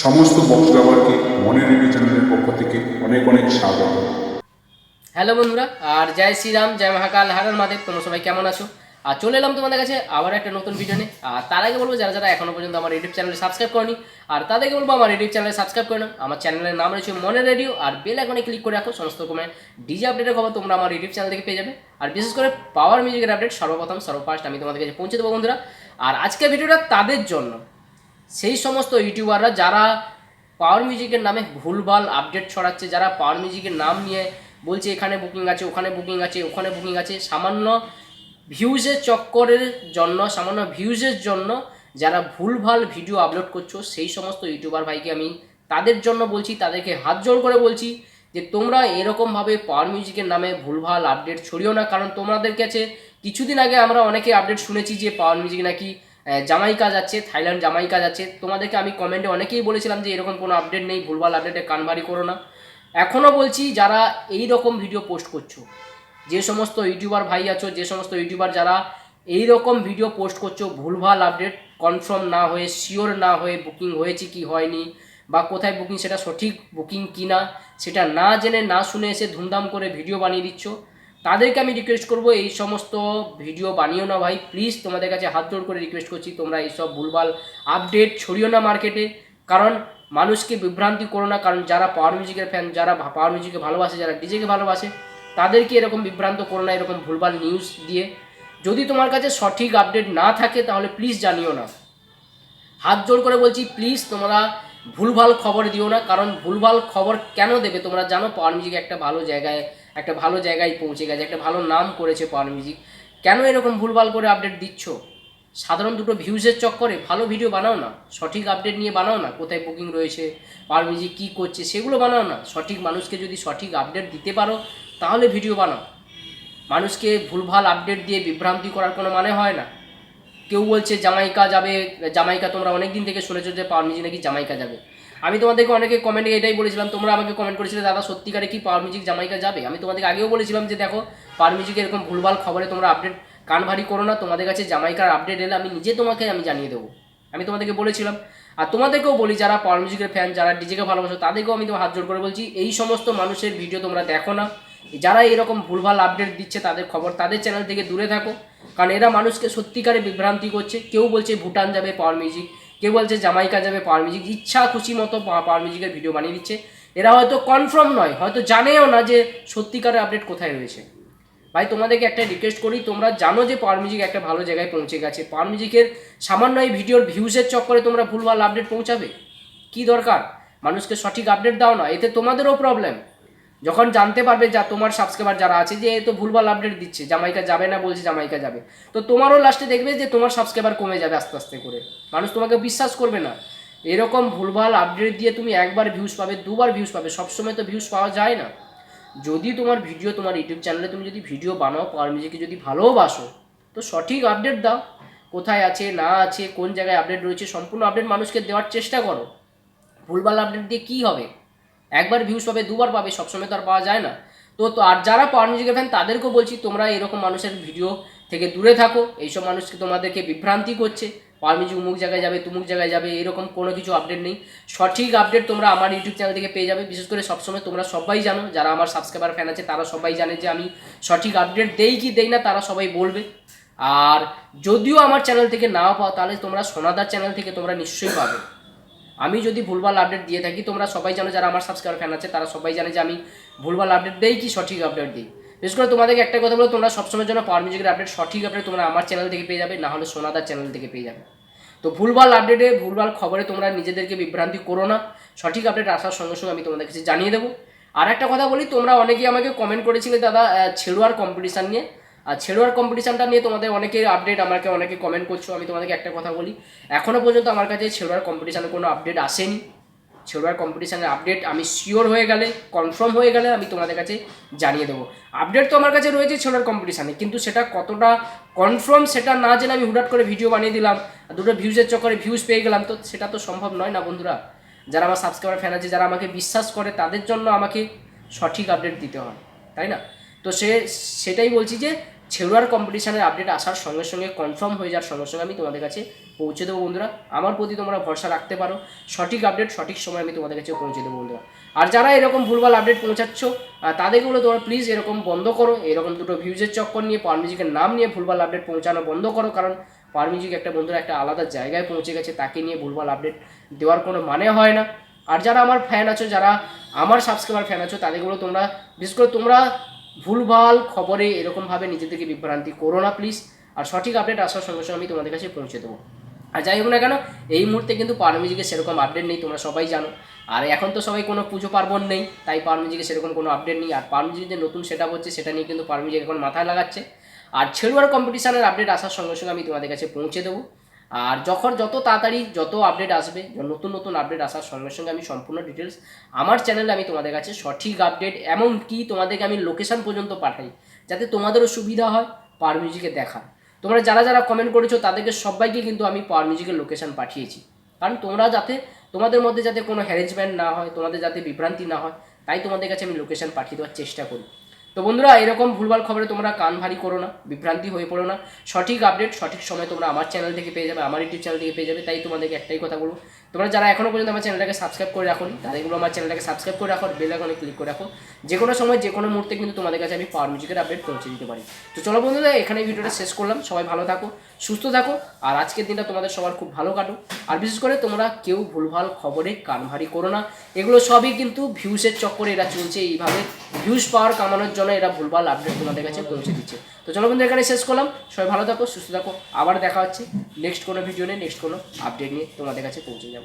সমস্ত বক্স মনের রেডিও চ্যানেলের পক্ষ থেকে অনেক অনেক স্বাগত। হ্যালো বন্ধুরা, আর জয় শ্রীরাম, জয় মহাকাল হারার মাদেব তোমরা সবাই কেমন আছো? আর চলে এলাম তোমাদের কাছে আবার একটা নতুন ভিডিও নিয়ে। আর তার আগে বলব, যারা যারা এখনও পর্যন্ত আমার ইউটিউব চ্যানেলে সাবস্ক্রাইব করনি, আর তাদেরকে বলব, আমার ইউটিউব চ্যানেলে সাবস্ক্রাইব করে আমার চ্যানেলের নাম রয়েছে মনে রেডিও, আর বেল আইকনে ক্লিক করে রাখো, সমস্ত রকমের ডিজে আপডেটের খবর তোমরা আমার ইউটিউব চ্যানেল থেকে পেয়ে যাবে। আর বিশেষ করে পাওয়ার মিউজিকের আপডেট সর্বপ্রথম, সর্বফার্স্ট আমি তোমাদের কাছে পৌঁছে দেবো বন্ধুরা। আর আজকের ভিডিওটা তাদের জন্য। সেই সমস্ত ইউটিউবাররা যারা পাওয়ার মিউজিকের নামে ভুলভাল আপডেট ছড়াচ্ছে, যারা পাওয়ার মিউজিকের নাম নিয়ে বলছে এখানে বুকিং আছে, ওখানে বুকিং আছে, ওখানে বুকিং আছে, সামান্য ভিউজের চক্করের জন্য, সামান্য ভিউজের জন্য যারা ভুলভাল ভিডিও আপলোড করছ, সেই সমস্ত ইউটিউবার ভাইকে আমি তাদের জন্য বলছি, তাদেরকে হাত জোড় করে বলছি যে তোমরা এরকমভাবে পাওয়ার মিউজিকের নামে ভুলভাল আপডেট ছড়িও না। কারণ তোমাদের কাছে কিছুদিন আগে আমরা অনেকে আপডেট শুনেছি যে পাওয়ার মিউজিক নাকি জামাইকা যাচ্ছে, থাইল্যান্ড জামাইকা যাচ্ছে। তোমাদেরকে আমি কমেন্টে অনেকেই বলেছিলাম যে এরকম কোনো আপডেট নেই, ভুলভাল আপডেটে কানবাড়ি করো না। এখনও বলছি, যারা এই রকম ভিডিও পোস্ট করছ, যে সমস্ত ইউটিউবার ভাই আছো, যে সমস্ত ইউটিউবার যারা এই রকম ভিডিও পোস্ট করছ, ভুলভাল আপডেট কনফার্ম না হয়ে শিওর না হয়ে বুকিং হয়েছে কি হয়নি, বা কোথায় বুকিং সেটা সঠিক বুকিং কি না সেটা না জেনে, না শুনে এসে ধুমধাম করে ভিডিও বানিয়ে দিচ্ছ তাদেরকে আমি রিকোয়েস্ট করব, এই সমস্ত ভিডিও বানিও না ভাই। প্লিজ তোমাদের কাছে হাত জোড় করে রিকোয়েস্ট করছি, তোমরা এইসব ভুলভাল আপডেট ছড়িও না মার্কেটে কারণ মানুষকে বিভ্রান্তি করো না, কারণ যারা পাওয়ার মিউজিকের ফ্যান যারা পাওয়ার মিউজিকে ভালোবাসে, যারা ডিজেকে ভালোবাসে, তাদেরকে এরকম বিভ্রান্ত করো না, এরকম ভুলভাল নিউজ দিয়ে। যদি তোমার কাছে সঠিক আপডেট না থাকে, তাহলে প্লিজ জানিও না। হাত জোর করে বলছি প্লিজ তোমরা ভুলভাল খবর দিও না, কারণ ভুলভাল খবর কেন দেবে? তোমরা জানো পাওয়ার মিউজিক একটা ভালো জায়গায় একটা ভালো জায়গায় পৌঁছে গেছে, একটা ভালো নাম করেছে পাওয়ার মিউজিক কেন এরকম ভুলভাল করে আপডেট দিচ্ছ? সাধারণ দুটো ভিউজের চক্করে ভালো ভিডিও বানাও না। সঠিক আপডেট নিয়ে বানাও না, কোথায় বুকিং রয়েছে পাওয়ার মিউজিক কী করছে, সেগুলো বানাও না। সঠিক মানুষকে যদি সঠিক আপডেট দিতে পারো, তাহলে ভিডিও বানাও। মানুষকে ভুলভাল আপডেট দিয়ে বিভ্রান্তি করার কোনো মানে হয় না। কেউ বলছে, জামাইকা যাবে, জামাইকা তোমরা অনেক দিন থেকে শুনেছো যে পাওয়ার মিউজিক নাকি জামাইকা যাবে। আমি তোমাদেরকে অনেকে কমেন্টে এটাই বলেছিলাম, তোমরা আমাকে কমেন্ট করেছিলে, দাদা, সত্যিকারে কি পাওয়ার মিউজিক জামাইকা যাবে? আমি তোমাদেরকে আগেও বলেছিলাম যে, দেখো পাওয়ার মিউজিকে এরকম ভুলভাল খবরে তোমরা আপডেট কান ভারী করো না, তোমাদের কাছে জামাইকার আপডেট এলে আমি নিজে তোমাকে আমি জানিয়ে দেবো। আমি তোমাদেরকে বলেছিলাম। আর তোমাদেরকেও বলি, যারা পাওয়ার মিউজিকের ফ্যান যারা ডিজেকে ভালোবাসো, তাদেরকেও আমি তোমার হাত জোর করে বলছি, এই সমস্ত মানুষের ভিডিও তোমরা দেখো না। যারা এরকম ভুলভাল আপডেট দিচ্ছে, তাদের খবর তাদের চ্যানেল থেকে দূরে থাকো। কারণ এরা মানুষকে সত্যিকারে বিভ্রান্তি করছে। কেউ বলছে ভুটান যাবে পাওয়ার মিউজিক কেউ বলছে জামাইকা যাবে পাওয়ার মিউজিক ইচ্ছা খুশি মতো পাওয়ার মিউজিকের ভিডিও বানিয়ে দিচ্ছে। এরা হয়তো কনফার্ম নয়, হয়তো জানেও না যে সত্যিকারের আপডেট কোথায় রয়েছে। ভাই, তোমাদেরকে একটা রিকোয়েস্ট করি, তোমরা জানো যে পাওয়ার মিউজিক একটা ভালো জায়গায় পৌঁছে গেছে। পাওয়ার মিউজিকের সামান্য এই ভিডিওর ভিউজের চক্করে তোমরা ভুলভাল আপডেট পৌঁছাবে? কি দরকার? মানুষকে সঠিক আপডেট দাও না, এতে তোমাদেরও প্রবলেম যখন জানতে পারবে যা তোমার সাবস্ক্রাইবার যারা আছে যে তো ভুলভাল আপডেট দিচ্ছে, জামাইকা যাবে না বলছে জামাইকা যাবে। তো তোমারও লাস্টে দেখবে যে তোমার সাবস্ক্রাইবার কমে যাবে আস্তে আস্তে করে। মানুষ তোমাকে বিশ্বাস করবে না। এরকম ভুলভাল আপডেট দিয়ে তুমি একবার ভিউজ পাবে, দুবার ভিউজ পাবে, সবসময় তো ভিউজ পাওয়া যায় না। যদি তোমার ভিডিও তোমার ইউটিউব চ্যানেলে তুমি যদি ভিডিও বানাও পাওয়ার মিউজিকে যদি ভালোবাসো, তো সঠিক আপডেট দাও। কোথায় আছে, না আছে, কোন জায়গায় আপডেট রয়েছে, সম্পূর্ণ আপডেট মানুষকে দেওয়ার চেষ্টা করো। ভুলভাল আপডেট দিয়ে কী হবে? একবার ভিউজ পাবে, দুবার পাবে, সবসময় তো আর পাওয়া যায় না। তো তো আর যারা পাওয়ার মিউজিকের ফ্যান তাদেরকেও বলছি, তোমরা এরকম মানুষের ভিডিও থেকে দূরে থাকো। এইসব মানুষকে তোমাদেরকে বিভ্রান্তি করছে। পাওয়ার মিউজিক অমুক জায়গায় যাবে, তুমুক জায়গায় যাবে, এরকম কোনো কিছু আপডেট নেই। সঠিক আপডেট তোমরা আমার ইউটিউব চ্যানেল থেকে পেয়ে যাবে। বিশেষ করে সবসময় তোমরা সবাই জানো, যারা আমার সাবস্ক্রাইবার ফ্যান আছে, তারা সবাই জানে যে আমি সঠিক আপডেট দেই কি দেই না, তারা সবাই বলবে। আর যদিও আমার চ্যানেল থেকে না পাও, তাহলে তোমরা সোনাদার চ্যানেল থেকে তোমরা নিশ্চয়ই পাবে। আমি যদি ভুলভাল আপডেট দিয়ে থাকি, তোমরা সবাই জানো যারা আমার সাবস্ক্রাইবার ফ্যান আছে, তারা সবাই জানে যে আমি ভুলভাল আপডেট দেই কি সঠিক আপডেট দিই। বিশেষ করে তোমাদেরকে একটা কথা বলো তোমরা সবসময়ের জন্য পাওয়ার মিউজিকের আপডেট সঠিক আপডেট তোমরা আমার চ্যানেল থেকে পেয়ে যাবে না হলে সোনাদার চ্যানেল থেকে পেয়ে যাবে। তো ভুলভাল আপডেটে ভুলভাল খবরে তোমরা নিজেদেরকে বিভ্রান্তি করো না। সঠিক আপডেট আসার সঙ্গে সঙ্গে আমি তোমাদের কাছে জানিয়ে দেবো। আর একটা কথা বলি, তোমরা অনেকেই আমাকে কমেন্ট করেছিলে, দাদা ছেড়ুয়ার কম্পিটিশান নিয়ে। আর ছেড়ুয়ার কম্পিটিশানটা নিয়ে তোমাদের অনেকে আপডেট আমাকে অনেকে কমেন্ট করছ, আমি তোমাদেরকে একটা কথা বলি। এখনও পর্যন্ত আমার কাছে ছেড়ুয়ার কম্পিটিশানে কোনো আপডেট আসেনি। ছেড়ুয়ার কম্পিটিশানের আপডেট আমি শিওর হয়ে গেলে কনফার্ম হয়ে গেলে আমি তোমাদের কাছে জানিয়ে দেবো। আপডেট তো আমার কাছে রয়েছে ছেড়ুয়ার কম্পিটিশানে কিন্তু সেটা কতটা কনফার্ম সেটা না জেনে আমি হুডাট করে ভিডিও বানিয়ে দিলাম দুটো ভিউজের চক্করে ভিউজ পেয়ে গেলাম, তো সেটা তো সম্ভব নয় না বন্ধুরা? যারা আমার সাবস্ক্রাইবার ফ্যান আছে, যারা আমাকে বিশ্বাস করে, তাদের জন্য আমাকে সঠিক আপডেট দিতে হয়, তাই না? তো সে, সেটাই বলছি যে ছেড়ুয়ার কম্পিটিশনের আপডেট আসার সঙ্গে সঙ্গে কনফার্ম হয়ে যাওয়ার সঙ্গে সঙ্গে আমি তোমাদের কাছে পৌঁছে দেবো বন্ধুরা। আমার প্রতি তোমরা ভরসা রাখতে পারো। সঠিক আপডেট সঠিক সময় আমি তোমাদের কাছে পৌঁছে দেবো বন্ধুরা। আর যারা এরকম ভুলভাল আপডেট পৌঁছাচ্ছ বলে তোমরা প্লিজ এরকম বন্ধ করো। এরকম দুটো ভিউজের চক্কর নিয়ে পাওয়ার মিউজিকের নাম নিয়ে ভুলভাল আপডেট পৌঁছানো বন্ধ করো। কারণ পাওয়ার মিউজিক একটা বন্ধুরা একটা আলাদা জায়গায় পৌঁছে গেছে, তাকে নিয়ে ভুলভাল আপডেট দেওয়ার কোনো মানে হয় না। আর যারা আমার ফ্যান আছো, যারা আমার সাবস্ক্রাইবার ফ্যান আছো, তাদেরগুলো তোমরা, বিশেষ করে তোমরা ভুলভাল খবরে এরকমভাবে নিজেদেরকে বিভ্রান্তি করো না প্লিজ আর সঠিক আপডেট আসার সঙ্গে সঙ্গে আমি তোমাদের কাছে পৌঁছে দেবো। আর যাই হোক না কেন, এই মুহূর্তে কিন্তু পাওয়ার মিউজিকের সেরকম আপডেট নেই, তোমরা সবাই জানো। আর এখন তো সবাই কোনো পুজো পার্বণ নেই, তাই পাওয়ার মিউজিকে সেরকম কোনো আপডেট নেই। আর পাওয়ার মিউজিক যে নতুন সেটা হচ্ছে, সেটা নিয়ে কিন্তু পাওয়ার মিউজিক এখন মাথায় লাগাচ্ছে। আর ছেড়ুয়ার কম্পিটিশনের আপডেট আসার সঙ্গে সঙ্গে আমি তোমাদের কাছে পৌঁছে দেবো। আর যখন যত তাড়াতাড়ি যত আপডেট আসবে নতুন নতুন আপডেট আসার সঙ্গে সঙ্গে আমি সম্পূর্ণ ডিটেলস আমার চ্যানেলে আমি তোমাদের কাছে সঠিক আপডেট এমনকি তোমাদেরকে আমি লোকেশন পর্যন্ত পাঠাই, যাতে তোমাদেরও সুবিধা হয় পাওয়ার মিউজিকে দেখার। তোমরা যারা যারা কমেন্ট করেছ, তাদেরকে সবাইকে কিন্তু আমি পাওয়ার মিউজিকের লোকেশন পাঠিয়েছি। কারণ তোমরা যাতে, তোমাদের মধ্যে যাতে কোনো হ্যারেঞ্জমেন্ট না হয়, তোমাদের যাতে বিভ্রান্তি না হয়, তাই তোমাদের কাছে আমি লোকেশন পাঠিয়ে দেওয়ার চেষ্টা করি। তো বন্ধুরা, এরকম ভুলভাল খবরে তোমরা কান ভারী করো না, বিভ্রান্তি হয়ে পড়ো না। সঠিক আপডেট সঠিক সময় তোমরা আমার চ্যানেল থেকে পেয়ে যাবে, আমার ইউটিউব চ্যানেল থেকে পেয়ে যাবে, তাই তোমাদেরকে একটাই কথা বলব তোমরা যারা এখনও পর্যন্ত আমার চ্যানেলটাকে সাবস্ক্রাইব করে রাখো তাদেরগুলো আমার চ্যানেলটাকে সাবস্ক্রাইব করে রাখো বেল আইকনে ক্লিক করে রাখো। যে কোনো সময়, যে কোনো মুহূর্তে কিন্তু তোমাদের কাছে আমি পাওয়ার মিউজিকের আপডেট পৌঁছে দিতে পারি। তো চলো বন্ধুরা, এখানে ভিডিওটা শেষ করলাম। সবাই ভালো থাকো, সুস্থ থাকো, আর আজকের দিনটা তোমাদের সবার খুব ভালো কাটো আর বিশেষ করে তোমরা কেউ ভুলভাল খবরে কান ভারী করো না। এগুলো সবই কিন্তু ভিউসের চক্করে এরা চলছে। এইভাবে ভিউজ পাওয়ার কামানোর জন্য এরা ভুলভাল আপডেট তোমাদের কাছে পৌঁছে দিচ্ছে। তো চলো বন্ধু এখানে শেষ করলাম। সবাই ভালো থাকো, সুস্থ থাকো। আবার দেখা হচ্ছে নেক্সট কোনো ভিডিও নিয়ে নেক্সট কোনো আপডেট নিয়ে তোমাদের কাছে পৌঁছে যাব।